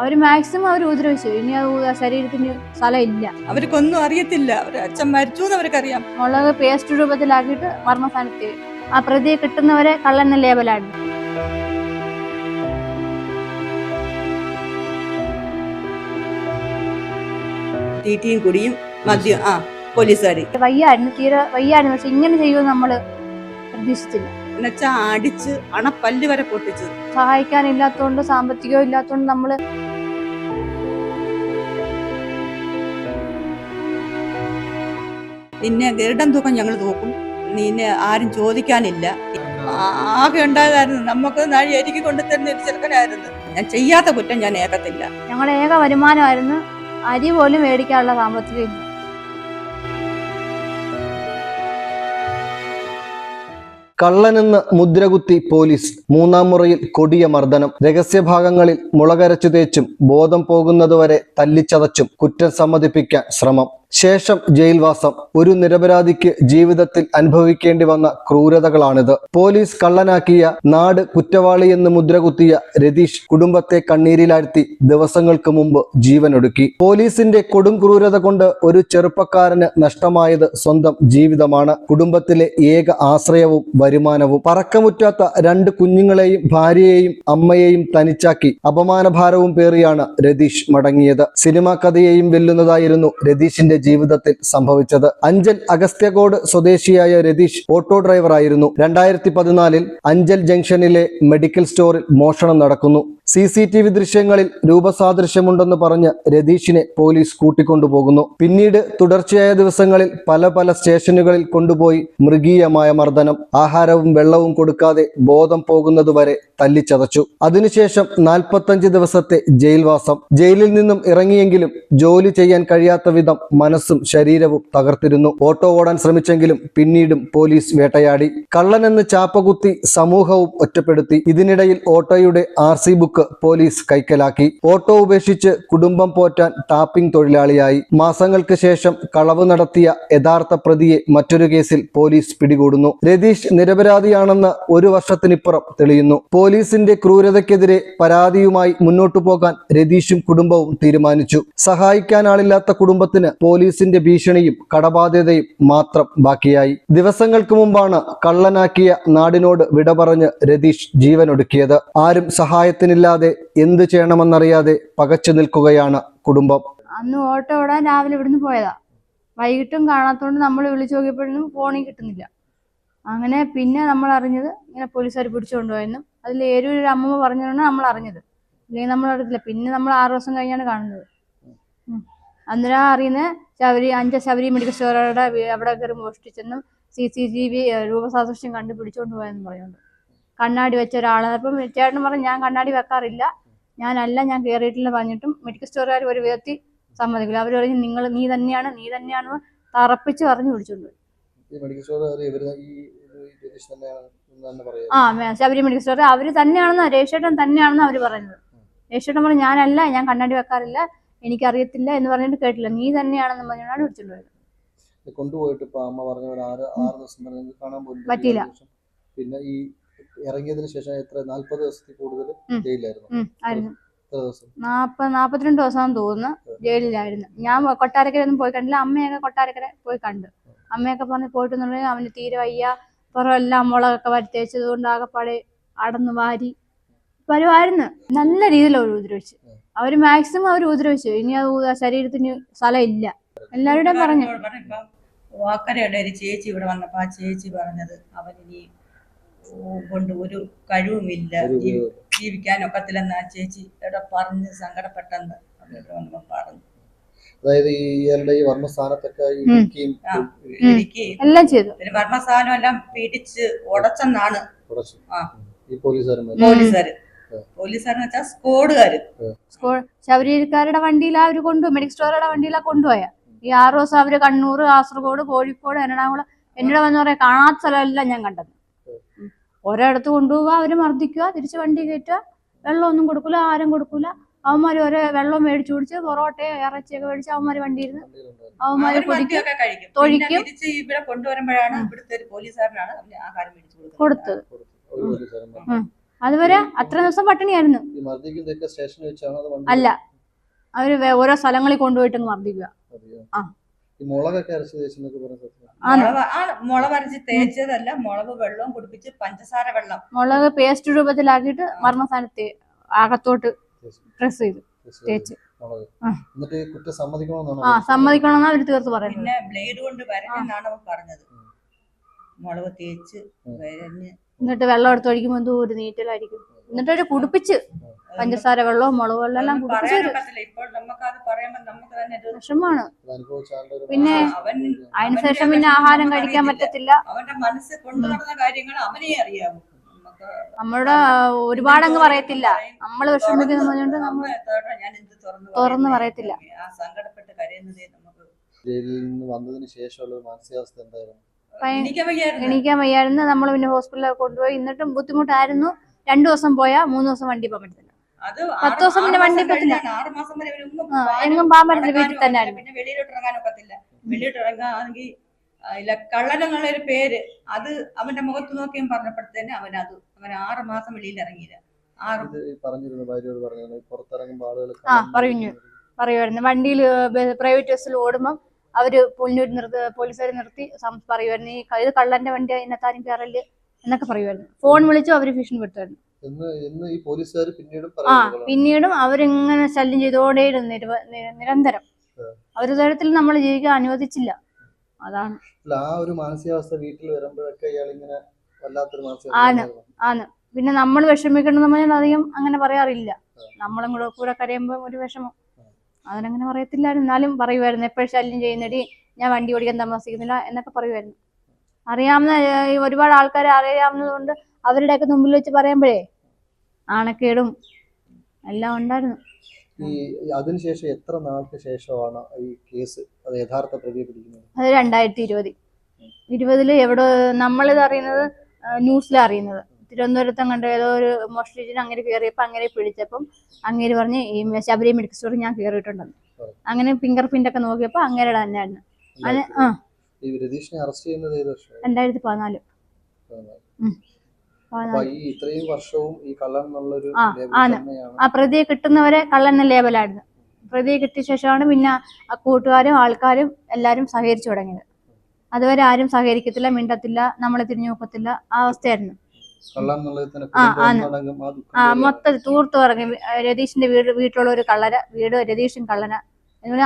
അവർ maximum അവർ ഉപദ്രവിച്ചു. ഇനി ഉ- ശരീരത്തിന് സ്ഥലം ഇല്ല അവർക്കൊന്നും അറിയത്തില്ല. അവരുടെ അച്ഛൻ മരിച്ചു എന്ന് അവർക്കറിയാം. മുളക് പേസ്റ്റ് രൂപത്തിലാക്കിയിട്ട് മർമ്മസ്ഥാനത്ത് ആ പ്രതിയെ കിട്ടുന്നവരെ കള്ളെന്ന ലേബലാണ് തീറ്റിയും കുടിയും മദ്യം ആ പോലീസുകാരി. വയ്യായിരുന്നു തീരെ വയ്യായിരുന്നു. പക്ഷെ ഇങ്ങനെ ചെയ്യുമെന്ന് നമ്മൾ പ്രതീക്ഷിച്ചില്ല. എന്നുവെച്ചാ അടിച്ച് അണപ്പല്ല് വരെ പൊട്ടിച്ചത്. സഹായിക്കാനില്ലാത്തതുകൊണ്ട് സാമ്പത്തികവും ഇല്ലാത്തതുകൊണ്ട് നമ്മൾ നിന്നെ ഗരുഡൻ തൂക്കം ഞങ്ങൾ തൂക്കും. നിന്നെ ആരും ചോദിക്കാനില്ല. ആകെ ഉണ്ടായതായിരുന്നു. നമുക്ക് നാഴി അരിക്ക് കൊണ്ടു തരുന്ന ഒരു ചെറുക്കനായിരുന്നു. ഞാൻ ചെയ്യാത്ത കുറ്റം ഞാൻ ഏകത്തില്ല. ഞങ്ങളുടെ ഏക വരുമാനമായിരുന്നു അരി പോലും മേടിക്കാനുള്ള സാമ്പത്തികം കള്ളനെന്ന് മുദ്രകുത്തി പോലീസ് മൂന്നാം മുറിയിൽ കൊടിയ മർദ്ദനം. രഹസ്യഭാഗങ്ങളിൽ മുളകരച്ചു തേച്ചും ബോധം പോകുന്നതുവരെ തല്ലിച്ചതച്ചും കുറ്റം സമ്മതിപ്പിക്കാൻ ശ്രമം. ശേഷം ജയിൽവാസം. ഒരു നിരപരാധിക്ക് ജീവിതത്തിൽ അനുഭവിക്കേണ്ടി വന്ന ക്രൂരതകളാണിത്. പോലീസ് കള്ളനാക്കിയ നാട് കുറ്റവാളിയെന്ന് മുദ്രകുത്തിയ രതീഷ് കുടുംബത്തെ കണ്ണീരിലാഴ്ത്തി ദിവസങ്ങൾക്ക് മുമ്പ് ജീവനൊടുക്കി. പോലീസിന്റെ കൊടും ക്രൂരത കൊണ്ട് ഒരു ചെറുപ്പക്കാരന് നഷ്ടമായത് സ്വന്തം ജീവിതമാണ്. കുടുംബത്തിലെ ഏക ആശ്രയവും വരുമാനവും. പറക്കമുറ്റാത്ത രണ്ട് കുഞ്ഞുങ്ങളെയും ഭാര്യയെയും അമ്മയെയും തനിച്ചാക്കി അപമാനഭാരവും പേറിയാണ് രതീഷ് മടങ്ങിയത്. സിനിമാ കഥയെയും വെല്ലുന്നതായിരുന്നു രതീഷിന്റെ ജീവിതത്തിൽ സംഭവിച്ചത്. അഞ്ചൽ അഗസ്ത്യകോട് സ്വദേശിയായ രതീഷ് ഓട്ടോ ഡ്രൈവറായിരുന്നു രണ്ടായിരത്തി പതിനാലിൽ അഞ്ചൽ ജംഗ്ഷനിലെ മെഡിക്കൽ സ്റ്റോറിൽ മോഷണം നടക്കുന്നു. സി സി ടി വി ദൃശ്യങ്ങളിൽ രൂപസാദൃശ്യമുണ്ടെന്ന് പറഞ്ഞ് രതീഷിനെ പോലീസ് കൂട്ടിക്കൊണ്ടുപോകുന്നു. പിന്നീട് തുടർച്ചയായ ദിവസങ്ങളിൽ പല പല സ്റ്റേഷനുകളിൽ കൊണ്ടുപോയി മൃഗീയമായ മർദ്ദനം ആഹാരവും വെള്ളവും കൊടുക്കാതെ ബോധം പോകുന്നതുവരെ തല്ലിച്ചതച്ചു. അതിനുശേഷം നാൽപ്പത്തഞ്ച് ദിവസത്തെ ജയിൽവാസം. ജയിലിൽ നിന്നും ഇറങ്ങിയെങ്കിലും ജോലി ചെയ്യാൻ കഴിയാത്ത വിധം മനസ്സും ശരീരവും തകർത്തിരുന്നു. ഓട്ടോ ഓടാൻ ശ്രമിച്ചെങ്കിലും പിന്നീടും പോലീസ് വേട്ടയാടി. കള്ളനെന്ന് ചാപ്പകുത്തി സമൂഹവും ഒറ്റപ്പെടുത്തി. ഇതിനിടയിൽ ഓട്ടോയുടെ ആർ ബുക്ക് പോലീസ് കൈക്കലാക്കി. ഓട്ടോ ഉപേക്ഷിച്ച് കുടുംബം പോറ്റാൻ ടാപ്പിംഗ് തൊഴിലാളിയായി. മാസങ്ങൾക്ക് ശേഷം കളവ് നടത്തിയ യഥാർത്ഥ പ്രതിയെ മറ്റൊരു കേസിൽ പോലീസ് പിടികൂടുന്നു. രതീഷ് നിരപരാധിയാണെന്ന് ഒരു വർഷത്തിനിപ്പുറം തെളിയുന്നു. പോലീസിന്റെ ക്രൂരതയ്ക്കെതിരെ പരാതിയുമായി മുന്നോട്ടു പോകാൻ രതീഷും കുടുംബവും തീരുമാനിച്ചു. സഹായിക്കാനാളില്ലാത്ത കുടുംബത്തിന് പോലീസിന്റെ ഭീഷണിയും കടബാധ്യതയും മാത്രം ബാക്കിയായി. ദിവസങ്ങൾക്ക് മുമ്പാണ് കള്ളനാക്കിയ നാടിനോട് വിട പറഞ്ഞ് രതീഷ് ജീവനൊടുക്കിയത്. ആരും സഹായത്തിനില്ലാതെ എന്തു ചെയ്യണമെന്നറിയാതെ പകച്ചു നിൽക്കുകയാണ് കുടുംബം. അന്ന് ഓട്ടോ ഓടാൻ രാവിലെ ഇവിടുന്ന് പോയതാ. വൈകിട്ടും കാണാത്തോണ്ട് നമ്മൾ വിളിച്ചു നോക്കിയപ്പോഴൊന്നും ഫോണിൽ കിട്ടുന്നില്ല. അങ്ങനെ പിന്നെ നമ്മൾ അറിഞ്ഞത് ഇങ്ങനെ പോലീസുകാർ പിടിച്ചുകൊണ്ടുപോയെന്നും അതിൽ ഒരു അമ്മ പറഞ്ഞതാണ് നമ്മൾ അറിഞ്ഞത്. ഇല്ലെങ്കിൽ നമ്മൾ അറിയത്തില്ല പിന്നെ നമ്മൾ ആറ് ദിവസം കഴിഞ്ഞാണ് കാണുന്നത്. അന്നേരം അറിയുന്നത് ശബരി അഞ്ച ശബരി മെഡിക്കൽ സ്റ്റോറുടെ അവിടെ കയറി മോഷ്ടിച്ചെന്നും സി സി ടി വി രൂപസാദൃശ്യം കണ്ടുപിടിച്ചുകൊണ്ട് പോയെന്നും പറയുന്നുണ്ട്. കണ്ണാടി വെച്ച ഒരാൾ അപ്പം ചേട്ടൻ പറഞ്ഞു ഞാൻ കണ്ണാടി വെക്കാറില്ല. ഞാനല്ല ഞാൻ കയറിയിട്ടില്ല പറഞ്ഞിട്ടും മെഡിക്കൽ സ്റ്റോറുകാർ ഒരു വിധത്തിൽ സമ്മതിക്കില്ല. അവർ പറഞ്ഞു നിങ്ങൾ നീ തന്നെയാണ് നീ തന്നെയാണ് തറപ്പിച്ച് പറഞ്ഞു പിടിച്ചോണ്ട് പോയി. ആ ശബരി മെഡിക്കൽ സ്റ്റോർ അവർ തന്നെയാണെന്ന് രേഷേട്ടൻ തന്നെയാണെന്ന് അവർ പറയുന്നത്. രേഷേട്ടൻ പറഞ്ഞു ഞാനല്ല ഞാൻ കണ്ണാടി വെക്കാറില്ല. എനിക്കറിയത്തില്ല എന്ന് പറഞ്ഞിട്ട് കേട്ടില്ല. നീ തന്നെയാണെന്ന് പറഞ്ഞാണ് പോയത്. കൊണ്ടുപോയിട്ട് ഇപ്പൊ അമ്മ പറഞ്ഞ ഒരു ആറ് ആറ് ദിവസം വരെ നിങ്ങൾക്ക് കാണാൻ പോലും പറ്റിയില്ല. പിന്നെ ഈ ഇറങ്ങിയതിന് ശേഷം എത്ര നാല്പത് ദിവസത്തിൽ കൂടുതൽ. ജയിലായിരുന്നു ഉം. ദിവസം? നാപ്പ നാപ്പത്തിരണ്ട് ദിവസം തോന്നുന്നു ജയിലിലായിരുന്നു. ഞാൻ കൊട്ടാരക്കര ഒന്നും പോയി കണ്ടില്ല. അമ്മയൊക്കെ കൊട്ടാരക്കര പോയി കണ്ടു. അമ്മയൊക്കെ പറഞ്ഞ് പോയിട്ടുണ്ടെങ്കിൽ അവന് തീരെ വയ്യ. പുറമെല്ലാം മുളകൊക്കെ വരുത്തേച്ചത് കൊണ്ട് ആകെപ്പാടെ അടന്നു വാരി വരുമായിരുന്നു. നല്ല രീതിയിൽ അവർ ഉപദ്രവിച്ചു. അവർ മാക്സിമം അവർ ഉപദ്രവിച്ചു. ഇനി അത് ശരീരത്തിന് സ്ഥലം ഇല്ല. എല്ലാവരുടെയും പറഞ്ഞു. വാക്കരയുടെ ഒരു ചേച്ചി ഇവിടെ വന്നപ്പോ ആ ചേച്ചി പറഞ്ഞത് അവൻ ഇനി കൊണ്ട് ഒരു കഴിവുമില്ല. ജീവിക്കാൻ ഒക്കത്തില്ലെന്ന് ജീവിക്കാനൊക്കത്തില്ലെന്ന് ആ ചേച്ചി ഇവിടെ പറഞ്ഞ് സങ്കടപ്പെട്ടെന്ന് അവരോട് വന്നപ്പോ പറഞ്ഞു. അതായത് ഇയാളുടെ ഈ വർമ്മസ്ഥാനത്തൊക്കെ എല്ലാം ചെയ്തു. വർമ്മസ്ഥാനം എല്ലാം പിടിച്ച് ഉടച്ചെന്നാണ് ഉടച്ചു. ആ. ഈ പോലീസുകാരന്മാർ പോലീസുകാര്. പോലീസുകാരെന്ന് വെച്ചാൽ സ്കോഡുകാര്. സ്കോ ശബരിക്കാരുടെ വണ്ടിയിലാ അവർ കൊണ്ടുപോയി മെഡിക്കൽ സ്റ്റോറുടെ വണ്ടിയിലാ കൊണ്ടുപോയ. ഈ ആറ് ദിവസം അവർ കണ്ണൂർ കാസർഗോഡ് കോഴിക്കോട് എറണാകുളം എന്നോട് വന്ന് പറയാ കാണാത്ത സ്ഥലമെല്ലാം ഞാൻ കണ്ടത്. ഒരിടത്ത് കൊണ്ടുപോവുക അവർ മർദ്ദിക്കുക തിരിച്ച് വണ്ടി കയറ്റുക വെള്ളമൊന്നും കൊടുക്കൂല ആരും കൊടുക്കൂല. അവന്മാര് ഒരേ വെള്ളം മേടിച്ചു കുടിച്ച് പൊറോട്ടയോ ഇറച്ചിയൊക്കെ മേടിച്ച് അവന്മാര് വണ്ടി ഇരുന്ന് അവന്മാര് തൊഴിക്കും. ഇവിടെ കൊണ്ടുവരുമ്പോഴാണ് ഇവിടുത്തെ ഒരു പോലീസുകാരനാണ് ആഹാരം മേടിച്ചു കൊടുത്തത്. അതുവരെ അത്ര ദിവസം പട്ടിണിയായിരുന്നു. അല്ല. അവർ ഓരോ സ്ഥലങ്ങളിൽ കൊണ്ടുപോയിട്ട് മർദ്ദിക്കുക? ആ. മുളകൊക്കെ അരച്ച് തേച്ചെന്നൊക്കെ തേച്ചതല്ല മുളക് വെള്ളവും കുടിപ്പിച്ച് പഞ്ചസാര വെള്ളം. മുളക് പേസ്റ്റ് രൂപത്തിലാക്കിയിട്ട് മർമ്മസ്ഥാനത്ത് അകത്തോട്ട് പ്രസ് ചെയ്തു തേച്ച്. ആ. സമ്മതിക്കണമെന്നാണ്? അവർ തീർത്ത് പറയുന്നത്. പിന്നെ ബ്ലേഡ് കൊണ്ട് വരഞ്ഞെന്നാണ് അവൻ പറഞ്ഞത്. മുളക് തേച്ച്. വരഞ്ഞ് എന്നിട്ട് വെള്ളം എടുത്ത് ഒഴിക്കുമ്പോൾ എന്തോ ഒരു നീറ്റലായിരിക്കും. എന്നിട്ട് അവർ കുടിപ്പിച്ച് പഞ്ചസാര വെള്ളവും മുളക് വെള്ളം എല്ലാം കുടിപ്പിച്ച് ഒരു വിഷമാണ് ഒരു പിന്നെ അവൻ അതിനുശേഷം പിന്നെ ആഹാരം കഴിക്കാൻ. പറ്റത്തില്ല. നമ്മളുടെ മനസ്സ് കൊണ്ടു നടന്ന കാര്യങ്ങൾ അവനെ അറിയാവൂ. നമുക്ക് നമ്മുടെ ഒരുപാട് അങ്ങ് പറയത്തില്ല. നമ്മൾ വിഷമിക്കുന്ന പറഞ്ഞുകൊണ്ട് തുറന്ന് നമ്മൾ നമ്മ- ഞാൻ എന്ത് തുറന്ന്? പറയത്തില്ല. ആ സങ്കടപ്പെട്ട് കരയുന്നതേ നമുക്ക് ജയിലിൽ നിന്ന് വന്നതിന് ശേഷമുള്ള മാനസികാവസ്ഥ എന്തായിരുന്നു? വയ്യായിരുന്നു എണീക്കാൻ വയ്യായിരുന്നു. നമ്മൾ പിന്നെ ഹോസ്പിറ്റലിൽ കൊണ്ടുപോയി. എന്നിട്ടും ബുദ്ധിമുട്ടായിരുന്നു. രണ്ടു ദിവസം പോയാൽ മൂന്ന് ദിവസം വണ്ടി പോകാൻ പറ്റത്തില്ല. അത് പത്ത് ദിവസം പിന്നെ വണ്ടി പറ്റില്ല. എങ്ങും പോകാൻ പറ്റില്ല വീട്ടിൽ തന്നെ പിന്നെ വെളിയിലോട്ട് ഇറങ്ങാൻ ഒക്കത്തില്ല. വെളിയിലോട്ട് ഇറങ്ങാണെങ്കിൽ ഇല്ല കള്ളനുള്ള ഒരു പേര്. അത് അവന്റെ മുഖത്ത് നോക്കിയും പറഞ്ഞപ്പോഴത്തേന് അവൻ അത് അവൻ ആറ് മാസം വെളിയിൽ ഇറങ്ങിയില്ല. ആ, പറഞ്ഞു. പറയുമായിരുന്നു. വണ്ടിയിൽ പ്രൈവറ്റ് ബസ്സിൽ ഓടുമ്പം അവർ പുലിനൂര് നിർത്തി പോലീസുകാർ നിർത്തി പറയുമായിരുന്നു ഈ ഇത് കള്ളന്റെ വണ്ടി അതിനകത്താരും കയറൽ എന്നൊക്കെ പറയുമായിരുന്നു ഫോൺ വിളിച്ചു അവർ പോലീസുകാർ പിന്നീടും ആ പിന്നീടും അവരിങ്ങനെ ശല്യം ചെയ്തോടെ നിരന്തരം. അവർ തരത്തിൽ നമ്മൾ ജീവിക്കാൻ അനുവദിച്ചില്ല. അതാണ്. ആ ഒരു മാനസികാവസ്ഥ വീട്ടിൽ വരുമ്പോഴൊക്കെ വല്ലാത്തൊരു ആണ്. പിന്നെ നമ്മൾ വിഷമിക്കണമെന്ന് പറഞ്ഞാൽ അധികം അങ്ങനെ പറയാറില്ല. നമ്മളും കൂടെ കൂടെ കരയുമ്പോൾ ഒരു വിഷമം. അതിനങ്ങനെ പറയത്തില്ലായിരുന്നു. എന്നാലും പറയുമായിരുന്നു എപ്പോഴും ശല്യം ചെയ്യുന്നടി ഞാൻ വണ്ടി ഓടിക്കാൻ താമസിക്കുന്നില്ല എന്നൊക്കെ പറയുമായിരുന്നു. അറിയാവുന്ന ഈ ഒരുപാട് ആൾക്കാരെ അറിയാവുന്നതുകൊണ്ട് അവരുടെയൊക്കെ മുമ്പിൽ വെച്ച് പറയുമ്പോഴേ ആണക്കേടും എല്ലാം ഉണ്ടായിരുന്നു. ഈ അതിനുശേഷം എത്ര നാൾക്ക് ശേഷമാണ് ഈ കേസ് അത് യഥാർത്ഥ പ്രതിയെ പിടിക്കുന്നത് അത് രണ്ടായിരത്തി ഇരുപത് ഇരുപതിൽ എവിടെ നമ്മളിത് അറിയുന്നത് ന്യൂസിലാണ് അറിയുന്നത്. തിരുവനന്തപുരത്ത് കണ്ട് ഏതോ ഒരു മോഷ്ടിച്ചിന് അങ്ങനെ കയറിയപ്പോൾ അങ്ങനെ പിടിച്ചപ്പം അങ്ങേര് പറഞ്ഞ് ഈ ശബരി മെഡിക്കൽ സ്റ്റോറിൽ ഞാൻ കയറിയിട്ടുണ്ടെന്ന് അങ്ങനെ ഫിംഗർ പ്രിന്റ് ഒക്കെ നോക്കിയപ്പോൾ അങ്ങേരുടെ തന്നെയായിരുന്നു ആ. വർഷം രണ്ടായിരത്തി പതിനാല്. ഇത്രയും വർഷവും ഈ കള്ളൻ എന്നുള്ളൊരു ആ, പ്രതിയെ കിട്ടുന്നവരെ കള്ളെന്ന ലേബലായിരുന്നു പ്രതിയെ കിട്ടിയ ശേഷമാണ് പിന്നെ കൂട്ടുകാരും ആൾക്കാരും എല്ലാരും സഹകരിച്ചു തുടങ്ങിയത്. അതുവരെ ആരും സഹകരിക്കത്തില്ല മിണ്ടത്തില്ല നമ്മളെ തിരിഞ്ഞു നോക്കത്തില്ല ആ അവസ്ഥയായിരുന്നു. കള്ളൻ ആ, കുടുംബം ആണ്. എന്നടങ്കം ആ ദുഃഖം ആ വേറെയാണ്. മൊത്തം തൂർത്തു ഇറങ്ങി രതീഷിന്റെ വീട് വീട്ടിലുള്ള ഒരു കള്ളര വീട് രതീഷും കള്ളന.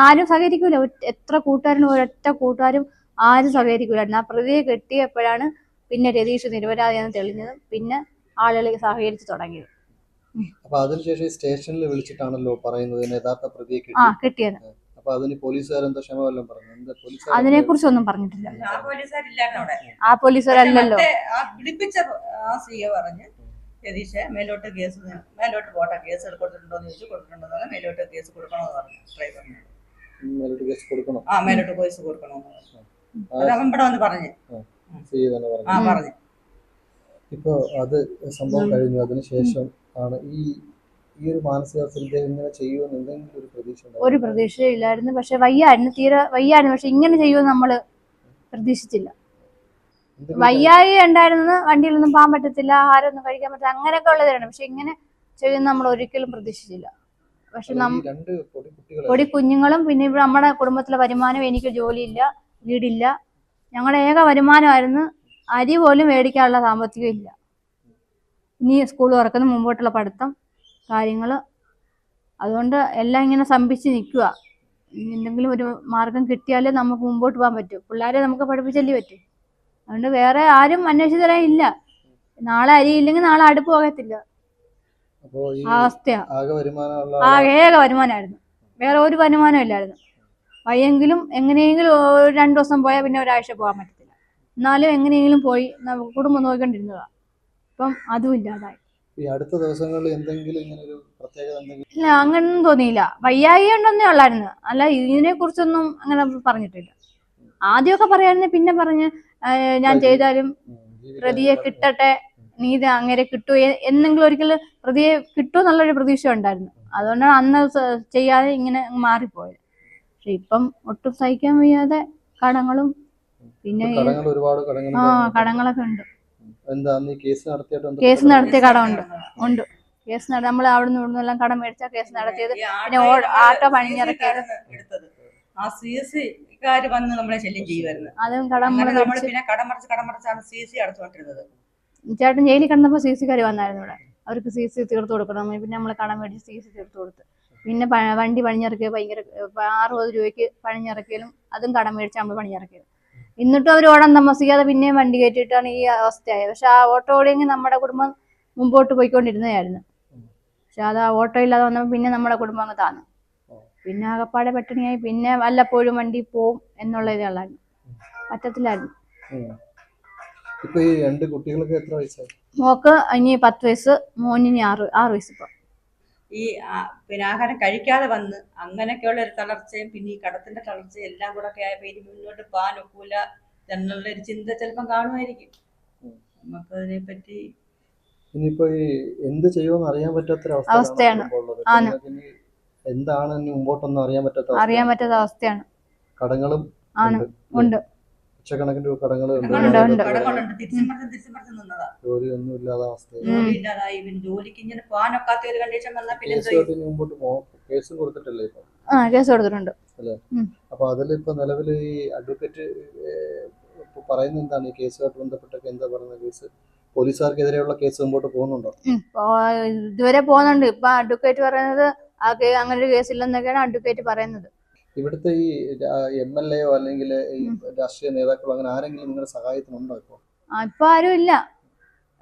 ആരും സഹകരിക്കൂല. എത്ര കൂട്ടുകാരും ഒരൊറ്റ കൂട്ടുകാരും ആരും സഹകരിക്കൂലായിരുന്നു. ആ പ്രതിയെ കെട്ടിയപ്പോഴാണ് പിന്നെ രതീഷ് നിരപരാധിയെന്ന് തെളിഞ്ഞതും പിന്നെ ആളുകൾ സഹകരിച്ചു തുടങ്ങിയത്. അപ്പൊ അതിനുശേഷം സ്റ്റേഷനിൽ വിളിച്ചിട്ടാണല്ലോ പറയുന്നത് യഥാർത്ഥ പ്രതിയെ ആ കിട്ടി കിട്ടിയത്. അപ്പൊ അതിന് പോലീസുകാരെന്താ ക്ഷമ വല്ലതും പറഞ്ഞു? എന്താ അതിനെ കുറിച്ച് ഒന്നും പറഞ്ഞിട്ടില്ല ആ പോലീസുകാരില്ലായിരുന്നു അവിടെ. ആ പോലീസുകാരല്ലല്ലോ. മറ്റേ ആ പിടിപ്പിച്ച ആ സിയെ പറഞ്ഞ് രതീഷ് മേലോട്ട് കേസ് മേലോട്ട് പോട്ടെ കേസ് കൊടുത്തിട്ടുണ്ടോന്ന് ചോദിച്ചു കൊടുത്തിട്ടുണ്ടോ മേലോട്ട് കേസ് കൊടുക്കണമെന്ന് പറഞ്ഞു ഡ്രൈവറിന് മേലോട്ട് കേസ് കൊടുക്കണം? ആ മേലോട്ട് കേസ് കൊടുക്കണമെന്ന് പറഞ്ഞു. അത് അവൻ ഇവിടെ വന്ന് പറഞ്ഞു. സി തന്നെ പറഞ്ഞു. ആ പറഞ്ഞു. ഇപ്പൊ അത് സംഭവം കഴിഞ്ഞു. അതിനുശേഷം ആണ് ഈ ഈ ഒരു ഇങ്ങനെ ചെയ്യുമെന്ന് എന്തെങ്കിലും ഒരു പ്രതീക്ഷ ഒരു? പ്രതീക്ഷയില്ലായിരുന്നു പക്ഷെ വയ്യായിരുന്നു. തീരെ വയ്യായിരുന്നു. പക്ഷെ ഇങ്ങനെ ചെയ്യുമെന്ന് നമ്മൾ പ്രതീക്ഷിച്ചില്ല. വയ്യായി ഉണ്ടായിരുന്നത് വണ്ടിയിലൊന്നും പോകാൻ പറ്റത്തില്ല ആഹാരം ഒന്നും കഴിക്കാൻ പറ്റില്ല അങ്ങനെയൊക്കെ ഉള്ളതാണ് പക്ഷെ ഇങ്ങനെ ചെയ്യുന്ന നമ്മൾ ഒരിക്കലും പ്രതീക്ഷിച്ചില്ല. പക്ഷെ പൊടി കുഞ്ഞുങ്ങളും പിന്നെ ഇവിടെ നമ്മുടെ കുടുംബത്തിലെ വരുമാനം എനിക്ക് ജോലിയില്ല വീടില്ല. ഞങ്ങളുടെ ഏക വരുമാനമായിരുന്നു അരി പോലും മേടിക്കാനുള്ള സാമ്പത്തികം ഇല്ല ഇനി സ്കൂൾ തുറക്കുന്ന മുമ്പോട്ടുള്ള പഠിത്തം. കാര്യങ്ങൾ അതുകൊണ്ട് എല്ലാം ഇങ്ങനെ സംഭിച്ച് നിൽക്കുക എന്തെങ്കിലും ഒരു മാർഗം കിട്ടിയാലേ നമുക്ക് മുമ്പോട്ട് പോകാൻ പറ്റൂ. പിള്ളേരെ നമുക്ക് പഠിപ്പിച്ചല്ലേ പറ്റൂ. അതുകൊണ്ട് വേറെ ആരും അന്വേഷിച്ചു തരാൻ ഇല്ല. നാളെ അരിയില്ലെങ്കിൽ നാളെ അടുപ്പ് പോകത്തില്ല. ഈ ആകെ ഏക വരുമാനമായിരുന്നു. വേറെ ഒരു വരുമാനം ഇല്ലായിരുന്നു വയ്യെങ്കിലും എങ്ങനെയെങ്കിലും രണ്ടു ദിവസം പോയാൽ പിന്നെ ഒരാഴ്ച പോകാൻ പറ്റത്തില്ല. എന്നാലും എങ്ങനെയെങ്കിലും പോയി കുടുംബം നോക്കിക്കൊണ്ടിരുന്നതാ. ഇപ്പം അതും ഇല്ലാതായി. ഈ അടുത്ത ദിവസങ്ങളിൽ എന്തെങ്കിലും ഇങ്ങനെ ഒരു പ്രത്യേകത എന്തെങ്കിലും ഇല്ല അങ്ങനൊന്നും തോന്നിയില്ല. വയ്യായി ഉണ്ടെന്നേ ഉള്ളായിരുന്നു. അല്ല ഇതിനെ കുറിച്ചൊന്നും അങ്ങനെ പറഞ്ഞിട്ടില്ല. ആദ്യമൊക്കെ പറയായിരുന്നു പിന്നെ പറഞ്ഞ് ഞാൻ ചെയ്താലും പ്രതിയെ കിട്ടട്ടെ നീതി അങ്ങനെ കിട്ടുമോ എന്നെങ്കിലും ഒരിക്കൽ പ്രതിയെ കിട്ടുമോ എന്നുള്ളൊരു പ്രതീക്ഷ ഉണ്ടായിരുന്നു. അതുകൊണ്ടാണ് അന്ന് സ- ചെയ്യാതെ ഇങ്ങനെ മാറിപ്പോയത്. പക്ഷെ ഇപ്പം ഒട്ടും സഹിക്കാൻ വയ്യാതെ കടങ്ങളും പിന്നെ കടങ്ങൾ ഒരുപാട് കടങ്ങൾ ആ കടങ്ങളൊക്കെ ഉണ്ട്. എന്താ കേസ് നടത്തിയിട്ട് കേസ് നടത്തിയ കടമുണ്ട് ഉണ്ട്. ഉണ്ട്. കേസ് നട നമ്മൾ അവിടെ നിന്ന് ഇവിടുന്ന് എല്ലാം കടം മേടിച്ച കേസ് നടത്തിയത്. പിന്നെ ആട്ടോ പണിഞ്ഞിറക്കിയത്. ആ സി എസ് കാര് വന്ന് നമ്മളെ ശല്യം ചെയ്യുമായിരുന്നു അതും കടം നമ്മൾ പിന്നെ കടം മറിച്ച് കടം മറിച്ചാണ് സി സി അടച്ചുകൊണ്ടിരുന്നത് ചേട്ടൻ ജയിലിൽ കിടന്നപ്പോൾ സി സി കാര് വന്നായിരുന്നു ഇവിടെ. അവർക്ക് സി സി തീർത്ത് കൊടുക്കണം. പിന്നെ നമ്മൾ കടം മേടിച്ച് സി സി തീർത്ത് കൊടുത്ത്. പിന്നെ വണ്ടി പണിഞ്ഞിറക്കിയ ഭയങ്കര അറുപത് രൂപയ്ക്ക് പണിഞ്ഞിറക്കിയാലും അതും കടം മേടിച്ച് നമ്മൾ പണിഞ്ഞിറക്കിയത്. എന്നിട്ടും അവർ ഓടാൻ താമസിക്കാതെ പിന്നെയും വണ്ടി കയറ്റിയിട്ടാണ് ഈ അവസ്ഥയായത്. പക്ഷെ ആ ഓട്ടോ ഓടിയെങ്കിൽ നമ്മുടെ കുടുംബം മുമ്പോട്ട് പോയിക്കൊണ്ടിരുന്നതായിരുന്നു. പക്ഷെ അത് ആ ഓട്ടോ ഇല്ലാതെ വന്നപ്പോൾ പിന്നെ നമ്മുടെ കുടുംബം അങ്ങ് താന്നു. പിന്നെ ആകപ്പാടെ പട്ടിണിയായി. പിന്നെ വല്ലപ്പോഴും വണ്ടി പോവും എന്നുള്ള ഇതുള്ളായിരുന്നു പറ്റത്തില്ലായിരുന്നു. ഇപ്പൊ ഈ രണ്ട് കുട്ടികൾക്ക് എത്ര വയസ്സായി? മോക്ക് ഇനി പത്ത് വയസ്സ് മോനിനി ആറ് ആറ് വയസ്സ് ഇപ്പൊ. ഈ പിന്നെ ആഹാരം കഴിക്കാതെ വന്ന് അങ്ങനെയൊക്കെയുള്ള ഒരു തളർച്ചയും പിന്നെ ഈ കടത്തിന്റെ തളർച്ചയും എല്ലാം കൂടെ ഒക്കെ ആയപ്പോ ഇനി മുന്നോട്ട് പോകാൻ ഒക്കൂല എന്നുള്ള ഒരു ചിന്ത ചിലപ്പം കാണുമായിരിക്കും നമുക്ക് അതിനെ പറ്റി ഇനിയിപ്പോ ഈ എന്ത് ചെയ്യുമെന്ന് അറിയാൻ പറ്റാത്ത അവസ്ഥയാണ്. എന്താണ് മുമ്പോട്ടൊന്നും അറിയാൻ പറ്റാത്ത അവസ്ഥ. അറിയാൻ പറ്റാത്ത അവസ്ഥയാണ് കടങ്ങളും ഉണ്ട്. ലക്ഷക്കണക്കിന് രൂപ കടങ്ങൾ പോകും കേസും കൊടുത്തിട്ടില്ലേ ഇപ്പൊ? ആ കേസ് കൊടുത്തിട്ടുണ്ട്. അപ്പൊ അതിലിപ്പോ നിലവിൽ ഈ അഡ്വക്കേറ്റ് പറയുന്ന എന്താണ്? ഈ കേസുമായിട്ട് ബന്ധപ്പെട്ടൊക്കെ എന്താ പറയുന്ന കേസ് പോലീസുകാർക്കെതിരെയുള്ള കേസ് മുമ്പോട്ട് പോകുന്നുണ്ടോ. ഇതുവരെ പോകുന്നുണ്ട്. ഇപ്പൊ അഡ്വക്കേറ്റ് പറയുന്നത് ആ അങ്ങനെ ഒരു കേസില്ലെന്നൊക്കെയാണ് അഡ്വക്കേറ്റ് പറയുന്നത്. ഇവിടുത്തെ ഈ എം എൽ എയോ അല്ലെങ്കിൽ ഈ രാഷ്ട്രീയ നേതാക്കളോ അങ്ങനെ ആരെങ്കിലും നിങ്ങളുടെ സഹായത്തിനുണ്ടോ ഇപ്പൊ? ആ ഇപ്പൊ ആരും ഇല്ല.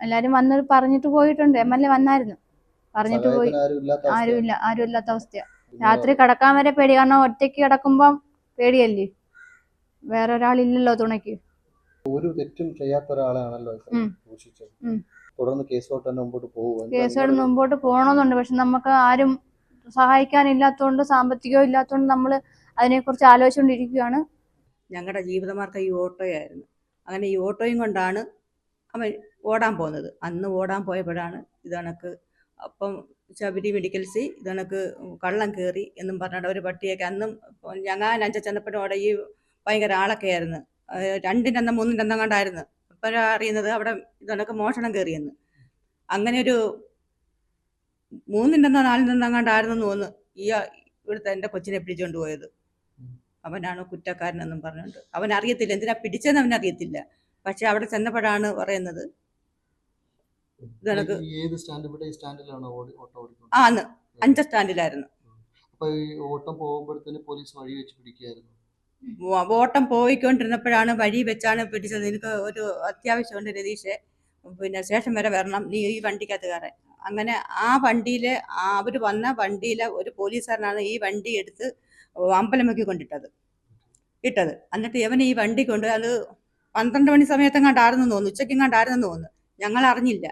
എല്ലാരും വന്ന് പറഞ്ഞിട്ട് പോയിട്ടുണ്ട്. എം എൽ എ വന്നായിരുന്നു. പറഞ്ഞിട്ട് പോയി. ആരും ഇല്ല ആരും ഇല്ലാത്ത അവസ്ഥയാ. രാത്രി കിടക്കാൻ വരെ പേടി. കാരണം ഒറ്റയ്ക്ക് കിടക്കുമ്പം പേടിയല്ലേ? വേറെ ഒരാളില്ലല്ലോ തുണയ്ക്ക്. ഒരു തെറ്റും ചെയ്യാത്ത ഒരാളാണല്ലോ. സൂക്ഷിച്ചത്. തുടർന്ന് കേസുമായിട്ട് തന്നെ മുമ്പോട്ട് കേസുകൾ മുമ്പോട്ട് പോകണമെന്നുണ്ട്. പക്ഷെ നമുക്ക് ആരും സഹായിക്കാനില്ലാത്തതുകൊണ്ട് സാമ്പത്തികവും ഇല്ലാത്തതുകൊണ്ട് നമ്മൾ അതിനെക്കുറിച്ച് ആലോചിച്ചുകൊണ്ടിരിക്കുകയാണ്. ഞങ്ങളുടെ ജീവിതമാർഗം ഈ ഓട്ടോയായിരുന്നു. അങ്ങനെ ഈ ഓട്ടോയും കൊണ്ടാണ് അവൻ ഓടാൻ പോകുന്നത്. അന്ന് ഓടാൻ പോയപ്പോഴാണ് ഇതണക്ക് അപ്പം ശബരി മെഡിക്കൽസി ഇതണക്ക് കള്ളം കയറി എന്നും പറഞ്ഞിട്ട് ഒരു പട്ടിയൊക്കെ അന്നും ഞങ്ങൾ അഞ്ച ചെന്നപ്പോഴും അവിടെ ഈ ഭയങ്കര ആളൊക്കെ ആയിരുന്നു മൂന്നിന്റെ അന്ന് കണ്ടായിരുന്നു. ഇപ്പോഴാണ് അറിയുന്നത് അവിടെ ഇതണക്ക് മോഷണം കയറിയെന്ന്. അങ്ങനെ ഒരു നാലിന്റെ അന്നോ കണ്ടായിരുന്നു തോന്നുന്നു. ഈ ഇവിടുത്തെ എന്റെ കൊച്ചിനെ പിടിച്ചുകൊണ്ട് പോയത്. അവനാണ് കുറ്റക്കാരനെന്നും പറഞ്ഞുകൊണ്ട്. അവൻ അറിയത്തില്ല എന്തിനാ പിടിച്ചെന്ന് അവൻ അറിയത്തില്ല പക്ഷെ അവിടെ ചെന്നപ്പോഴാണ് പറയുന്നത്. ആന്ന് അഞ്ച സ്റ്റാൻഡിലായിരുന്നു. ഓട്ടം പോകുമ്പോഴത്തേന് പോലീസ് വഴി വെച്ച് പിടിക്കുകയായിരുന്നു ഓട്ടം പോയിക്കൊണ്ടിരുന്നപ്പോഴാണ് വഴി വെച്ചാണ് പിടിച്ചത്. നിനക്ക് ഒരു അത്യാവശ്യമുണ്ട് രതീഷെ. പിന്നെ ശേഷം വരെ വരണം. നീ ഈ വണ്ടിക്കകത്ത് കയറാൻ അങ്ങനെ ആ വണ്ടിയിൽ അവർ വന്ന വണ്ടിയിലെ ഒരു പോലീസുകാരനാണ് ഈ വണ്ടി എടുത്ത് അമ്പലമുക്കി കൊണ്ടിട്ടത്. ഇട്ടത്. എന്നിട്ട് ഇവൻ ഈ വണ്ടി കൊണ്ട് അത് പന്ത്രണ്ട് മണി സമയത്തെങ്ങാണ്ടായിരുന്നു തോന്നുന്നു. ഉച്ചയ്ക്കെങ്ങാണ്ടായിരുന്നു തോന്നുന്നു. ഞങ്ങൾ അറിഞ്ഞില്ല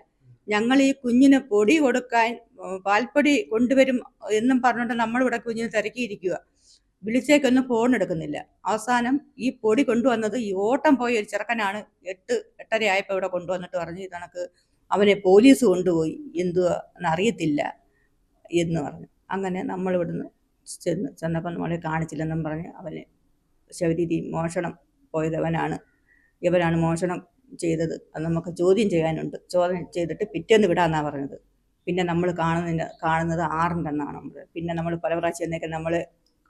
ഞങ്ങൾ ഈ കുഞ്ഞിന് പൊടി കൊടുക്കാൻ പാൽപ്പൊടി കൊണ്ടുവരും എന്നും പറഞ്ഞുകൊണ്ട് നമ്മളിവിടെ കുഞ്ഞിന് തിരക്കിയിരിക്കുക വിളിച്ചേക്കൊന്നും ഫോൺ എടുക്കുന്നില്ല. അവസാനം ഈ പൊടി കൊണ്ടുവന്നത് ഈ ഓട്ടം പോയ ഒരു ചെറുക്കനാണ്. എട്ട് എട്ടര ആയപ്പോൾ ഇവിടെ കൊണ്ടുവന്നിട്ട് പറഞ്ഞു ഇതണക്ക് അവനെ പോലീസ് കൊണ്ടുപോയി. എന്തുവാ? എന്നറിയത്തില്ല എന്ന് പറഞ്ഞു. അങ്ങനെ നമ്മൾ ഇവിടുന്ന് ചെന്ന് ചെന്നപ്പോൾ നമ്മളെ കാണിച്ചില്ലെന്നും പറഞ്ഞ് അവന് ശബരിരി മോഷണം പോയതവനാണ്. ഇവനാണ് മോഷണം ചെയ്തത്. അത് നമുക്ക് ചോദ്യം ചെയ്യാനുണ്ട്. ചോദ്യം ചെയ്തിട്ട് പിറ്റേന്ന് വിടാമെന്നാണ് പറഞ്ഞത്. പിന്നെ നമ്മൾ കാണുന്നതിന് കാണുന്നത് ആറുണ്ടെന്നാണ് നമ്മൾ. പിന്നെ നമ്മൾ പല പ്രാവശ്യം എന്നൊക്കെ നമ്മൾ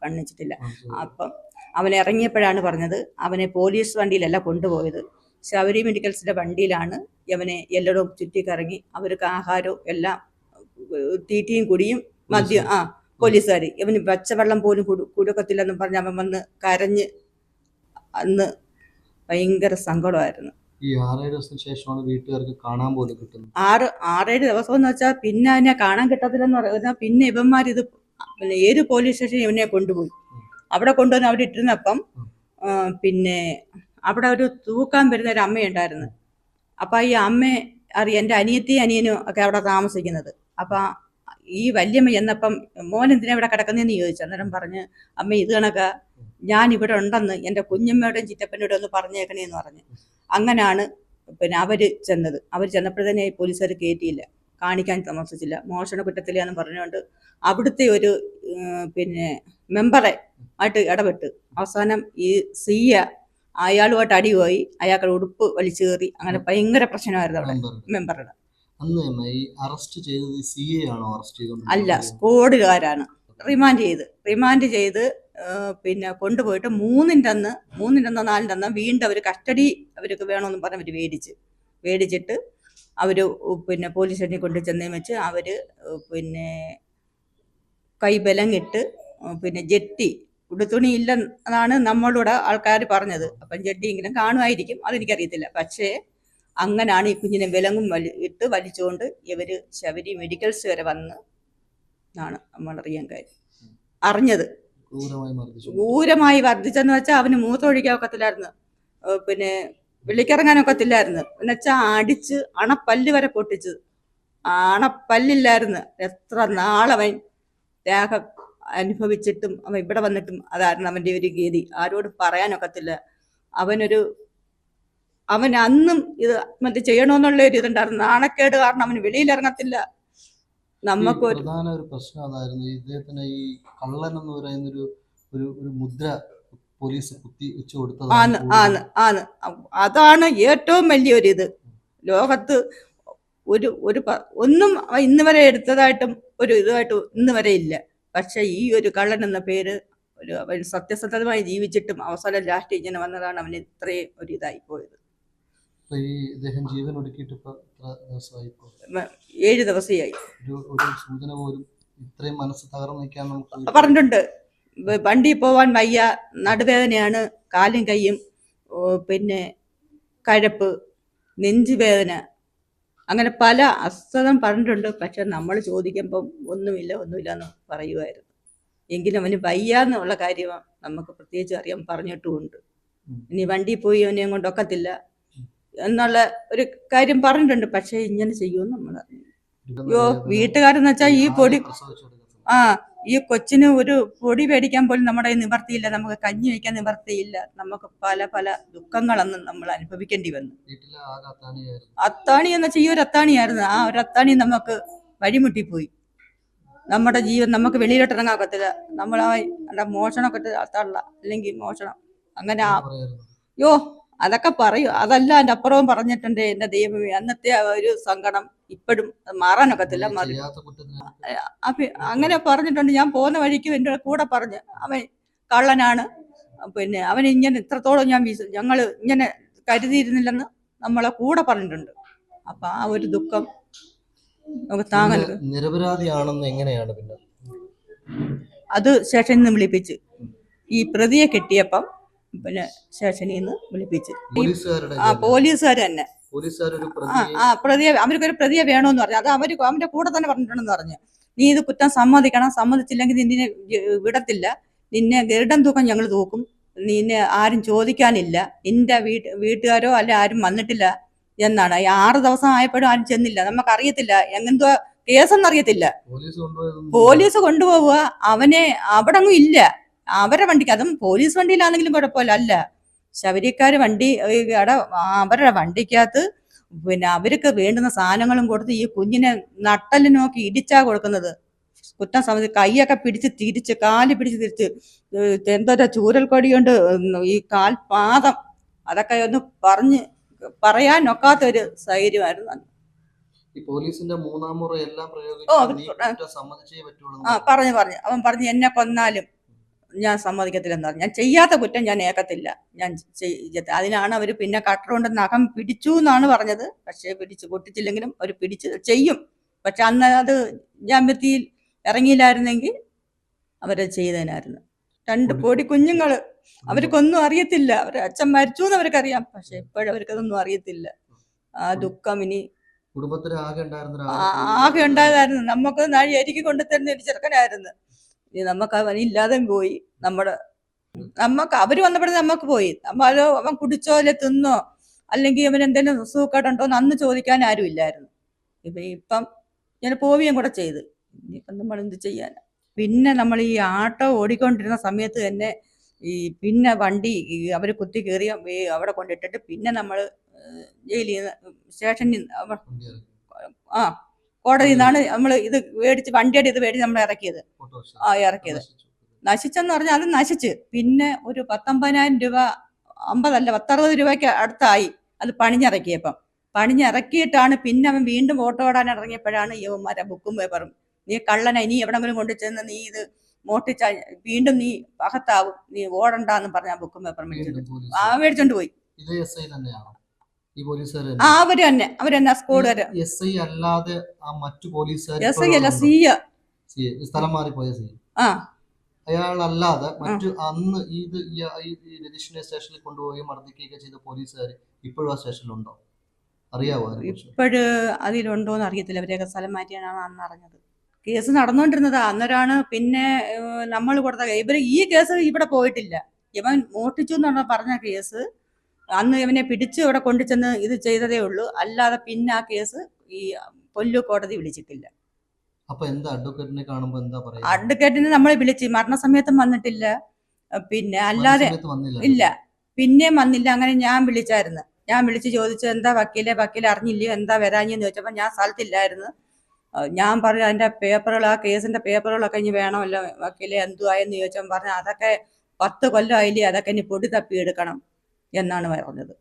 കണ്ണിച്ചിട്ടില്ല. അപ്പം അവൻ ഇറങ്ങിയപ്പോഴാണ് പറഞ്ഞത് അവനെ പോലീസ് വണ്ടിയിലല്ല കൊണ്ടുപോയത്. ശബരി മെഡിക്കൽസിന്റെ വണ്ടിയിലാണ് ഇവനെ എല്ലായിടവും ചുറ്റിക്കറങ്ങി അവർക്ക് ആഹാരവും എല്ലാം തീറ്റിയും കുടിയും മദ്യം ആ പോലീസുകാർ ഇവന് പച്ചവെള്ളം പോലും കുടുക്കത്തില്ലെന്ന് പറഞ്ഞ് അവൻ വന്ന് കരഞ്ഞ് അന്ന് ഭയങ്കര സങ്കടമായിരുന്നു. ഈ ആറേഴ് ദിവസത്തിന് ശേഷമാണ് വീട്ടുകാർക്ക് കാണാൻ പോലും കിട്ടുന്നത്. ആറ് ആറേഴ് ദിവസം എന്ന് വെച്ചാൽ പിന്നെ അതിനെ കാണാൻ കിട്ടത്തില്ലെന്ന് പറഞ്ഞാൽ പിന്നെ ഇവന്മാർ ഇത് പിന്നെ ഏത് പോലീസ് സ്റ്റേഷൻ ഇവനെ കൊണ്ടുപോയി? അവിടെ കൊണ്ടുവന്ന് അവിടെ ഇട്ടിരുന്നപ്പം പിന്നെ അവിടെ ഒരു തൂക്കാൻ വരുന്ന ഒരു അമ്മയുണ്ടായിരുന്നു. അപ്പൊ ഈ അമ്മ അറിയാം എന്റെ അനിയത്തി അനിയനും ഒക്കെ അവിടെ താമസിക്കുന്നത്. അപ്പൊ ഈ വല്യമ്മ എന്നപ്പം മോൻ എന്തിനാ ഇവിടെ കിടക്കുന്നതെന്ന് ചോദിച്ചു. അന്നേരം പറഞ്ഞ് അമ്മ ഇത് കണക്ക. ഞാൻ ഇവിടെ ഉണ്ടെന്ന് എന്റെ കുഞ്ഞമ്മയോടും ചിറ്റപ്പനോടും ഒന്ന് പറഞ്ഞേക്കണേന്ന് പറഞ്ഞു. അങ്ങനാണ് പിന്നെ അവർ ചെന്നത്. അവർ ചെന്നപ്പോഴത്തേനെ പോലീസുകാർ കയറ്റിയില്ല കാണിക്കാൻ താമസിച്ചില്ല. മോഷണ കുറ്റത്തിലാന്ന് പറഞ്ഞുകൊണ്ട് അവിടുത്തെ ഒരു പിന്നെ മെമ്പറെ ആയിട്ട് ഇടപെട്ട് അവസാനം ഈ സിയ അയാളുമായിട്ട് അടിപോയി അയാളുടെ ഉടുപ്പ് വലിച്ചു കയറി അങ്ങനെ ഭയങ്കര പ്രശ്നമായിരുന്നു അവിടെ മെമ്പറുടെ. അറസ്റ്റ് ചെയ്തത് ആണോ അറസ്റ്റ് അല്ല സ്കോഡുകാരാണ്. റിമാൻഡ് ചെയ്ത്. റിമാൻഡ് ചെയ്ത് പിന്നെ കൊണ്ടുപോയിട്ട് മൂന്നിന്റെ അന്ന് മൂന്നിന്റെ അന്നോ നാലിന്റെ അന്ന് വീണ്ടും അവർ കസ്റ്റഡി അവർക്ക് വേണമെന്ന് പറഞ്ഞ് അവർ മേടിച്ച് മേടിച്ചിട്ട് അവർ പിന്നെ പോലീസ് സ്റ്റേഷനിൽ കൊണ്ടു ചെന്നേം വെച്ച് അവർ പിന്നെ കൈബലം ബലങ്ങിട്ട് പിന്നെ ജെട്ടി ഉടുത്തുണി ഇല്ലെന്നാണ് നമ്മളോട് ആൾക്കാർ പറഞ്ഞത്. അപ്പം ജെട്ടി ഇങ്ങനെ കാണുമായിരിക്കും. അതെനിക്കറിയത്തില്ല. പക്ഷേ അങ്ങനാണ് ഈ കുഞ്ഞിനെ വിലങ്ങും വലി ഇട്ട് വലിച്ചുകൊണ്ട് ഇവർ ശബരി മെഡിക്കൽസ് വരെ വന്ന് എന്നാണ് നമ്മൾ അറിയാൻ കാര്യം. അറിഞ്ഞത്. ക്രൂരമായി വർദ്ധിച്ചെന്ന് വെച്ചാൽ അവന് മൂത്രമൊഴിക്കാൻ ഒക്കത്തില്ലായിരുന്നു. പിന്നെ വിളിക്കിറങ്ങാനൊക്കത്തില്ലായിരുന്നു ഒക്കത്തില്ലായിരുന്നു. എന്ന് വെച്ചാൽ അടിച്ച് അണപ്പല്ല് വരെ പൊട്ടിച്ച്. അണപ്പല്ലില്ലായിരുന്നു. എത്ര നാളവൻ ത്യാഗം അനുഭവിച്ചിട്ടും അവൻ ഇവിടെ വന്നിട്ടും അതായിരുന്നു അവന്റെ ഒരു ഗതി. ആരോടും പറയാനൊക്കത്തില്ല. അവനൊരു അവൻ അന്നും ഇത് മറ്റേ ചെയ്യണമെന്നുള്ള ഒരു ഇതുണ്ടായിരുന്നു. നാണക്കേട് കാരണം അവന് വെളിയിലിറങ്ങത്തില്ല. നമുക്ക് പ്രധാന ഒരു പ്രശ്നം അതായിരുന്നു. ഇദ്ദേഹത്തിന് ഈ കള്ളൻ എന്ന് പറയുന്ന ഒരു ഒരു ഒരു മുദ്ര പോലീസ് കുത്തി വെച്ചു കൊടുത്തത് ആണ് ആണ് ആണ്. അതാണ് ഏറ്റവും വലിയൊരു ഇത് ലോകത്ത് ഒരു ഒരു ഒന്നും ഇന്ന് വരെ എടുത്തതായിട്ടും ഒരു ഇതുമായിട്ട് ഇന്ന് വരെ ഇല്ല. പക്ഷെ ഈ ഒരു കള്ളൻ എന്ന പേര് ഒരു അവൻ സത്യസന്ധമായി ജീവിച്ചിട്ടും അവസാനം ലാസ്റ്റ് ഇങ്ങനെ വന്നതാണ് അവന് ഇത്രയും ഒരു ഇതായി പോയത്. ഈ ഇദ്ദേഹം ജീവൻ ഒടുക്കിയിട്ട് എത്ര ദിവസമായി ഏഴ് ദിവസമായി ഒരു ഒരു സൂചന പോലും ഇത്രയും മനസ്സ് തകർന്നു നിൽക്കാൻ നമുക്ക് പറഞ്ഞിട്ടുണ്ട്. വണ്ടി പോവാൻ വയ്യ നടുവേദനയാണ് കാലും കൈയും പിന്നെ കഴപ്പ് നെഞ്ചുവേദന. അങ്ങനെ പല അസ്വസ്ഥം പറഞ്ഞിട്ടുണ്ട്. പക്ഷെ നമ്മൾ ചോദിക്കുമ്പം ഒന്നുമില്ല ഒന്നുമില്ല എന്ന് പറയുമായിരുന്നു. എങ്കിലും അവന് വയ്യ എന്നുള്ള കാര്യം നമുക്ക് പ്രത്യേകിച്ച് അറിയാൻ പറഞ്ഞിട്ടുമുണ്ട്. ഇനി വണ്ടി പോയി അവനെ കൊണ്ടൊക്കത്തില്ല എന്നുള്ള ഒരു കാര്യം പറഞ്ഞിട്ടുണ്ട്. പക്ഷെ ഇങ്ങനെ ചെയ്യുമെന്ന് നമ്മൾ അയ്യോ വീട്ടുകാരെന്ന് വെച്ചാൽ ഈ പൊടി ആ ഈ കൊച്ചിന് ഒരു പൊടി മേടിക്കാൻ പോലും നമ്മുടെ നിവർത്തിയില്ല. നമുക്ക് കഞ്ഞി വയ്ക്കാൻ നിവർത്തിയില്ല. നമുക്ക് പല പല ദുഃഖങ്ങളൊന്നും നമ്മൾ അനുഭവിക്കേണ്ടി വന്നു. അത്താണി എന്ന് വെച്ചാൽ ഈ ഒരു അത്താണിയായിരുന്നു. ആ ഒരു അത്താണി നമുക്ക് വഴിമുട്ടിപ്പോയി. നമ്മുടെ ജീവൻ നമുക്ക് വെളിയിലോട്ട് ഇറങ്ങാൻ പറ്റില്ല നമ്മളായി മോഷണമൊക്കെ തള്ള അല്ലെങ്കിൽ മോഷണം. അങ്ങനെ യോ അതൊക്കെ പറയും. അതല്ല എന്റെ അപ്പുറവും പറഞ്ഞിട്ടുണ്ട് എന്റെ ദൈവമേ അന്നത്തെ ഒരു സങ്കടം ഇപ്പോഴും മാറാനൊക്കത്തില്ല മറി ചെയ്യാത്ത അപ്പൊ അങ്ങനെ പറഞ്ഞിട്ടുണ്ട്. ഞാൻ പോകുന്ന വഴിക്ക് എന്റെ കൂടെ പറഞ്ഞ് അവൻ കള്ളനാണ്. പിന്നെ അവൻ ഇങ്ങനെ ഇത്രത്തോളം ഞാൻ വിശ്വ ഞങ്ങൾ ഇങ്ങനെ കരുതിയിരുന്നില്ലെന്ന് നമ്മളെ കൂടെ പറഞ്ഞിട്ടുണ്ട്. അപ്പൊ ആ ഒരു ദുഃഖം പിന്നെ നിരപരാധിയാണെന്ന് എങ്ങനെയാണ് പിന്നെ? അത് സ്റ്റേഷനിൽ നിന്ന് വിളിപ്പിച്ച്. ഈ പ്രതിയെ കിട്ടിയപ്പം പിന്നെ സ്റ്റേഷനിൽ നിന്ന് വിളിപ്പിച്ച്. ആ പോലീസുകാർ തന്നെ. ആ പ്രതി ആ പ്രതിയെ അവർക്കൊരു പ്രതിയെ വേണമെന്ന് പറഞ്ഞു. അത് അവർ അവന്റെ കൂടെ തന്നെ പറഞ്ഞിട്ടുണ്ടെന്ന് പറഞ്ഞു. നീ ഇത് കുറ്റം സമ്മതിക്കണം. സമ്മതിച്ചില്ലെങ്കിൽ നിന്നെ വിടത്തില്ല. നിന്നെ ഗരുഡൻ തൂക്കം ഞങ്ങൾ തൂക്കും. നിന്നെ ആരും ചോദിക്കാനില്ല. നിന്റെ വീട്ട് വീട്ടുകാരോ അല്ല ആരും വന്നിട്ടില്ല എന്നാണ്. ഈ ആറ് ദിവസം ആയപ്പോഴും ആരും ചെന്നില്ല. നമുക്കറിയത്തില്ല. എങ്ങനെന്തോ കേസൊന്നും അറിയത്തില്ല പോലീസ് കൊണ്ടുപോവുക. അവനെ അവിടെ അങ്ങും ഇല്ല. അവരെ വണ്ടിക്ക് അതും പോലീസ് വണ്ടിയിലാണെങ്കിലും കുഴപ്പമില്ല അല്ല. ശബരിക്കാർ വണ്ടി അവിടെ അവരുടെ വണ്ടിക്കകത്ത് പിന്നെ അവർക്ക് വേണ്ടുന്ന സാധനങ്ങളും കൊടുത്ത് ഈ കുഞ്ഞിനെ നട്ടലിനോക്കി ഇടിച്ചാ കൊടുക്കുന്നത്. കുറ്റം സമയത്ത് കൈയൊക്കെ പിടിച്ച് തിരിച്ച് കാൽ പിടിച്ച് തിരിച്ച് എന്തോ എന്തോരാ ചൂരൽ കൊടി കൊണ്ട് ഈ കാൽ പാദം. അതൊക്കെ ഒന്ന് പറഞ്ഞ് പറയാൻ ഒക്കാത്ത ഒരു സൈര്യമായിരുന്നു ഈ പോലീസിന്റെ മൂന്നാം മുറ എല്ലാം പ്രയോഗിച്ച് പറഞ്ഞു പറഞ്ഞു. അവൻ പറഞ്ഞു എന്നെ കൊന്നാലും ഞാൻ സമ്മതിക്കത്തില്ലെന്ന് പറഞ്ഞു. ഞാൻ ചെയ്യാത്ത കുറ്റം ഞാൻ ഏക്കത്തില്ല ഞാൻ ചെയ്യത്തില്ല അതിനാണ് അവർ പിന്നെ കട്ടറുകൊണ്ട് നഖം പിടിച്ചു എന്നാണ് പറഞ്ഞത്. പക്ഷേ പിടിച്ച് പൊട്ടിച്ചില്ലെങ്കിലും അവർ പിടിച്ച് ചെയ്യും. പക്ഷെ അന്ന് അത് ജാമ്യത്തിൽ ഇറങ്ങിയില്ലായിരുന്നെങ്കിൽ അവരത് ചെയ്തതിനായിരുന്നു രണ്ട് കോടി കുഞ്ഞുങ്ങൾ അവർക്കൊന്നും അറിയത്തില്ല. അവർ അച്ഛൻ മരിച്ചു എന്ന് അവർക്കറിയാം. പക്ഷെ ഇപ്പോഴും അവർക്കതൊന്നും അറിയത്തില്ല. ആ ദുഃഖം ഇനി കുടുംബത്തിൽ ആകെ ഉണ്ടായിരുന്നു ആകെ ഉണ്ടായതായിരുന്നു. നമുക്ക് നാഴി അരിക്ക് കൊണ്ടുതരുന്ന ഒരു ചെറുക്കനായിരുന്നു. ഇനി നമുക്ക് അവൻ ഇല്ലാതെ പോയി. നമ്മുടെ നമുക്ക് അവർ വന്നപ്പോഴേ നമുക്ക് പോയി. നമ്മളോ അവൻ കുടിച്ചോ അല്ലെ തിന്നോ? അല്ലെങ്കിൽ അവൻ എന്തെങ്കിലും സുഖക്കേട്ടുണ്ടോ എന്ന് അന്ന് ചോദിക്കാൻ ആരും ഇല്ലായിരുന്നു. ഇപ്പൊ ഇപ്പം ഞാൻ പോവുകയും കൂടെ ചെയ്ത്. ഇനിയിപ്പം നമ്മൾ എന്ത് ചെയ്യാൻ പിന്നെ നമ്മൾ ഈ ആട്ടോ ഓടിക്കൊണ്ടിരുന്ന സമയത്ത് തന്നെ ഈ പിന്നെ വണ്ടി അവർ കുത്തി കയറിയ അവിടെ കൊണ്ടിട്ടിട്ട് പിന്നെ നമ്മൾ ജയിലിൽ നിന്ന് സ്റ്റേഷനിൽ നിന്ന് ആ കോടതിയിൽ നിന്നാണ് നമ്മൾ ഇത് മേടിച്ച് വണ്ടിയുടെ ഇത് മേടിച്ച് നമ്മൾ ഇറക്കിയത്. ആ ഇറക്കിയത്. നശിച്ചെന്ന് പറഞ്ഞാൽ അത് നശിച്ച്. പിന്നെ ഒരു പത്തൊമ്പതിനായിരം രൂപ അമ്പതല്ല പത്തറുപത് രൂപയ്ക്ക് അടുത്തായി. അത് പണിഞ്ഞിറക്കിയപ്പം. പണിഞ്ഞിറക്കിയിട്ടാണ് പിന്നെ അവൻ വീണ്ടും ഓട്ടോ ഓടാൻ ഇറങ്ങിയപ്പോഴാണ് യുവന്മാരെ ബുക്കും പേപ്പറും. നീ കള്ളന ഇനി എവിടെങ്കിലും കൊണ്ടു ചെന്ന് നീ ഇത് മോട്ടിച്ച വീണ്ടും നീ അകത്താവും നീ ഓടണ്ടെന്ന് പറഞ്ഞ ബുക്കും പേപ്പറും മേടിച്ചോണ്ട് ആ മേടിച്ചോണ്ട് പോയി. ആ തന്നെ. അവർ തന്നെ സ്കൂളുകാര് എസ് ഐ അല്ലാതെ മറ്റു പോലീസുകാർ എസ് ഐ അല്ല സി സ്ഥലം മാറിപ്പോയ സി ആ. അയാളല്ലാതെ മറ്റു അന്ന് ഇത് ഈ- രതീഷിനെ സ്റ്റേഷനിൽ കൊണ്ടുപോയി മർദ്ദിക്കുകയൊക്കെ ചെയ്ത പോലീസുകാർ ഇപ്പോഴും ആ സ്റ്റേഷനിലുണ്ടോ? അറിയാവോ ഇപ്പോഴ് അതിലുണ്ടോന്ന് അറിയത്തില്ല. അവരെയൊക്കെ സ്ഥലം മാറ്റിയാണ് അന്ന് അറിഞ്ഞത്. കേസ് നടന്നുകൊണ്ടിരുന്നത് അന്നേരമാണ് പിന്നെ നമ്മൾ കൊടുത്ത ഇവർ ഈ കേസ് ഇവിടെ പോയിട്ടില്ല. ഇവൻ മോട്ടിച്ചു എന്നുള്ള പറഞ്ഞ കേസ് അന്ന് ഇവനെ പിടിച്ച് ഇവിടെ കൊണ്ടുചെന്ന് ഇത് ചെയ്തതേ ഉള്ളൂ. അല്ലാതെ പിന്നെ ആ കേസ് ഈ കൊല്ലു കോടതി വിളിച്ചിട്ടില്ല. അപ്പൊ എന്താ അഡ്വക്കേറ്റിനെ കാണുമ്പോ എന്താ പറയാ അഡ്വക്കേറ്റിനെ നമ്മളെ വിളിച്ച്. മരണസമയത്തും വന്നിട്ടില്ല. പിന്നെ അല്ലാതെ ഇല്ല. പിന്നെയും വന്നില്ല. അങ്ങനെ ഞാൻ വിളിച്ചായിരുന്നു. ഞാൻ വിളിച്ച് ചോദിച്ചു എന്താ വക്കീലെ? വക്കീൽ അറിഞ്ഞില്ലയോ? എന്താ വരാഞ്ഞെന്ന് ചോദിച്ചപ്പോൾ ഞാൻ സ്ഥലത്തില്ലായിരുന്നു. ഞാൻ പറഞ്ഞു അതിന്റെ പേപ്പറുകൾ ആ കേസിന്റെ പേപ്പറുകളൊക്കെ ഇനി വേണമല്ലോ? വക്കീലെ എന്തുവായെന്ന് ചോദിച്ചപ്പോൾ പറഞ്ഞു അതൊക്കെ പത്ത് കൊല്ലം ആയില്ലേ? അതൊക്കെ ഇനി പൊടി തപ്പി എടുക്കണം എന്നാണ് പറഞ്ഞത്.